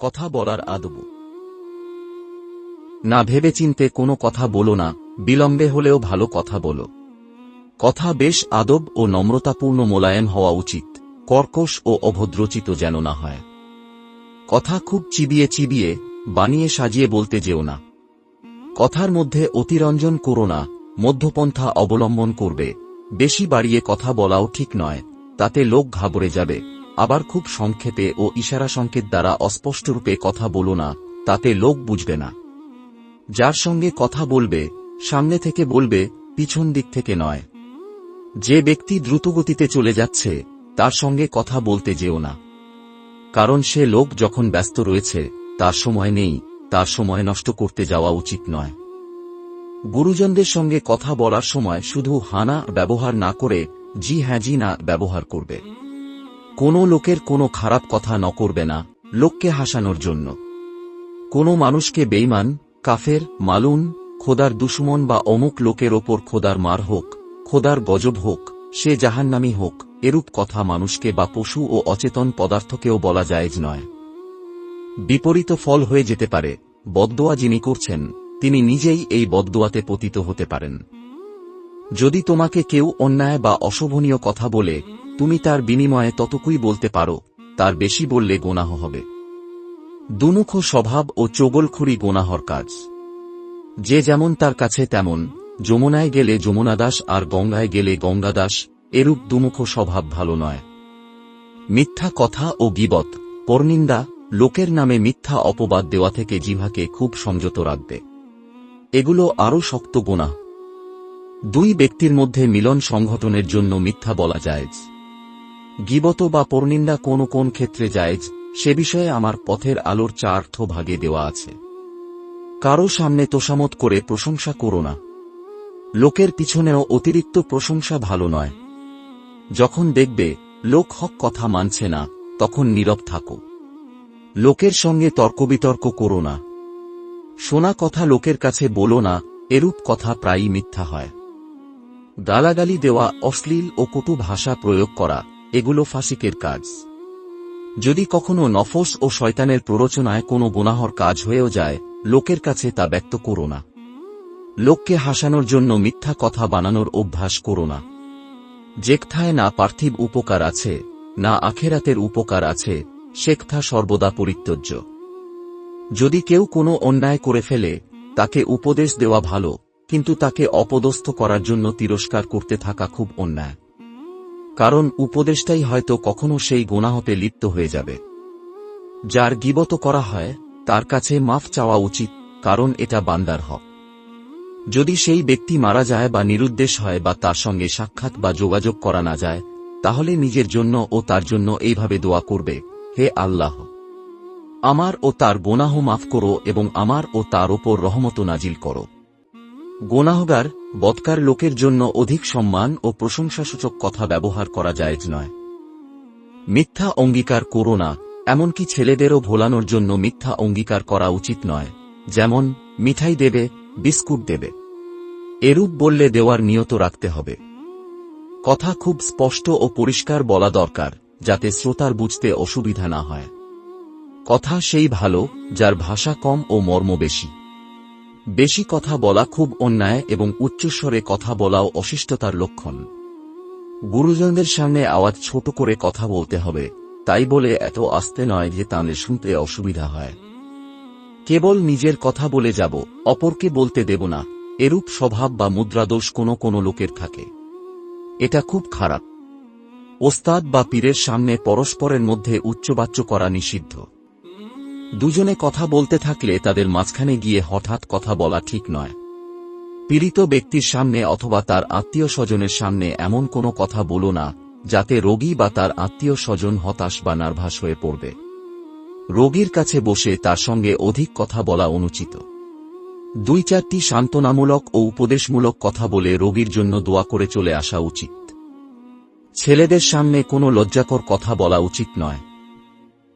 কথা বলার আদব। না ভেবেচিন্তে কোনো কথা বলো না, বিলম্বে হলেও ভালো কথা বলো। কথা বেশ আদব ও নম্রতাপূর্ণ মোলায়েম হওয়া উচিত, কর্কশ ও অভদ্রচিত যেন না হয়। কথা খুব চিবিয়ে চিবিয়ে, বানিয়ে সাজিয়ে বলতে যেও না। কথার মধ্যে অতিরঞ্জন করো না, মধ্যপন্থা অবলম্বন করবে। বেশি বাড়িয়ে কথা বলাও ঠিক নয়, তাতে লোক ঘাবড়ে যাবে। আবার খুব সংক্ষেপে ও ইশারা সংকেত দ্বারা অস্পষ্টরূপে কথা বলো না, তাতে লোক বুঝবে না। যার সঙ্গে কথা বলবে, সামনে থেকে বলবে, পিছন দিক থেকে নয়। যে ব্যক্তি দ্রুতগতিতে চলে যাচ্ছে, তার সঙ্গে কথা বলতে যেও না। কারণ সে লোক যখন ব্যস্ত রয়েছে, তার সময় নেই, তার সময় নষ্ট করতে যাওয়া উচিত নয়। গুরুজনদের সঙ্গে কথা বলার সময় শুধু হানা ব্যবহার না করে, জি হ্যাঁ জি না ব্যবহার করবে। কোনো লোকের কোনো খারাপ কথা ন করবে না, লোককে হাসানোর জন্য। কোনো মানুষকে বেইমান কাফের মালুন খোদার দুশ্মন বা অমুক লোকের ওপর খোদার মার হোক, খোদার গজব হোক, সে জাহান্নামি হোক, এরূপ কথা মানুষকে বা পশু ও অচেতন পদার্থকেও বলা জায়েজ নয়। বিপরীত ফল হয়ে যেতে পারে, বদদোয়া যিনি করছেন, তিনি নিজেই এই বদদোয়াতে পতিত হতে পারেন। যদি তোমাকে কেউ অন্যায় বা অশোভনীয় কথা বলে, তুমি তার বিনিময়ে ততকুই বলতে পারো, তার বেশি বললে গোনাহ হবে। দুমুখ স্বভাব ও চোগলখুরি গোনাহর কাজ। যে যেমন তার কাছে তেমন, যমুনায় গেলে যমুনা দাস আর গঙ্গায় গেলে গঙ্গা দাস এরূপ দুমুখ স্বভাব ভালো নয়। মিথ্যা কথা ও গিবত, পরনিন্দা, লোকের নামে মিথ্যা অপবাদ দেওয়া থেকে জিভাকে খুব সংযত রাখবে। এগুলো আরও শক্ত গোনা দুই ব্যক্তির মধ্যে মিলন সংঘটনের জন্য মিথ্যা বলা যায়জ গিবত বা পরনিন্দা কোন কোন ক্ষেত্রে যায়জ সে বিষয়ে আমার পথের আলোর চার্থ ভাগে দেওয়া আছে। কারও সামনে তোষামত করে প্রশংসা করো না। লোকের পিছনেও অতিরিক্ত প্রশংসা ভালো নয়। যখন দেখবে লোক হক কথা মানছে না, তখন নীরব থাকো। লোকের সঙ্গে তর্কবিতর্ক করো না। শোনা কথা লোকের কাছে বলো না, এরূপ কথা প্রায়ই মিথ্যা হয়। গালাগালি দেওয়া অশ্লীল ও কটু ভাষা প্রয়োগ করা, এগুলো ফাসিকের কাজ। যদি কখনো নফস ও শয়তানের প্ররোচনায় কোনো গুনাহর কাজ হয়েও যায়, লোকের কাছে তা ব্যক্ত করো না। লোককে হাসানোর জন্য মিথ্যা কথা বানানোর অভ্যাস করো না। যেকথায় না পার্থিব উপকার আছে, না আখেরাতের উপকার আছে, সেকথা সর্বদা পরিত্যজ্য। যদি কেউ কোনো অন্যায় করে ফেলে, তাকে উপদেশ দেওয়া ভালো কিন্তু তাকে অপদস্থ করার জন্য তিরস্কার করতে থাকা খুব অন্যায়। কারণ উপদেশটাই হয়তো কখনো সেই গোনাহতে লিপ্ত হয়ে যাবে। যার গিবত করা হয়, তার কাছে মাফ চাওয়া উচিত, কারণ এটা বান্দার হক। যদি সেই ব্যক্তি মারা যায় বা নিরুদ্দেশ হয় বা তার সঙ্গে সাক্ষাৎ বা যোগাযোগ করা না যায়, তাহলে নিজের জন্য ও তার জন্য এইভাবে দোয়া করবে, হে আল্লাহ! আমার ও তার গোনাহ মাফ করো এবং আমার ও তার ওপর রহমত নাজিল করো। গোনাহগার, বৎকার লোকের জন্য অধিক সম্মান ও প্রশংসাসূচক কথা ব্যবহার করা যায়জ নয়। মিথ্যা অঙ্গীকার করো না, এমনকি ছেলেদেরও ভোলানোর জন্য মিথ্যা অঙ্গীকার করা উচিত নয়, যেমন, মিঠাই দেবে, বিস্কুট দেবে। এরূপ বললে দেওয়ার নিয়ত রাখতে হবে। কথা খুব স্পষ্ট ও পরিষ্কার বলা দরকার, যাতে শ্রোতার বুঝতে অসুবিধা না হয়। কথা সেই ভালো, যার ভাষা কম ও মর্ম বেশি। বেশি কথা বলা খুব অন্যায় এবং উচ্চস্বরে কথা বলাও অশিষ্টতার লক্ষণ। গুরুজনদের সামনে আওয়াজ ছোট করে কথা বলতে হবে, তাই বলে এত আস্তে নয় যে তাঁদের শুনতে অসুবিধা হয়। কেবল নিজের কথা বলে যাব, অপরকে বলতে দেব না, এরূপ স্বভাব বা মুদ্রাদোষ কোনো কোনো লোকের থাকে। এটা খুব খারাপ। ওস্তাদ বা পীরের সামনে পরস্পরের মধ্যে উচ্চবাচ্য করা নিষিদ্ধ। দুজনে কথা বলতে থাকলে তাদের মাঝখানে গিয়ে হঠাৎ কথা বলা ঠিক নয়। পীড়িত ব্যক্তির সামনে অথবা তার আত্মীয় স্বজনের সামনে এমন কোনো কথা বলো না, যাতে রোগী বা তার আত্মীয় স্বজন হতাশ বা নার্ভাস হয়ে পড়বে। রোগীর কাছে বসে তার সঙ্গে অধিক কথা বলা অনুচিত। দুই চারটি সান্ত্বনামূলক ও উপদেশমূলক কথা বলে রোগীর জন্য দোয়া করে চলে আসা উচিত। ছেলেদের সামনে কোনো লজ্জাকর কথা বলা উচিত নয়।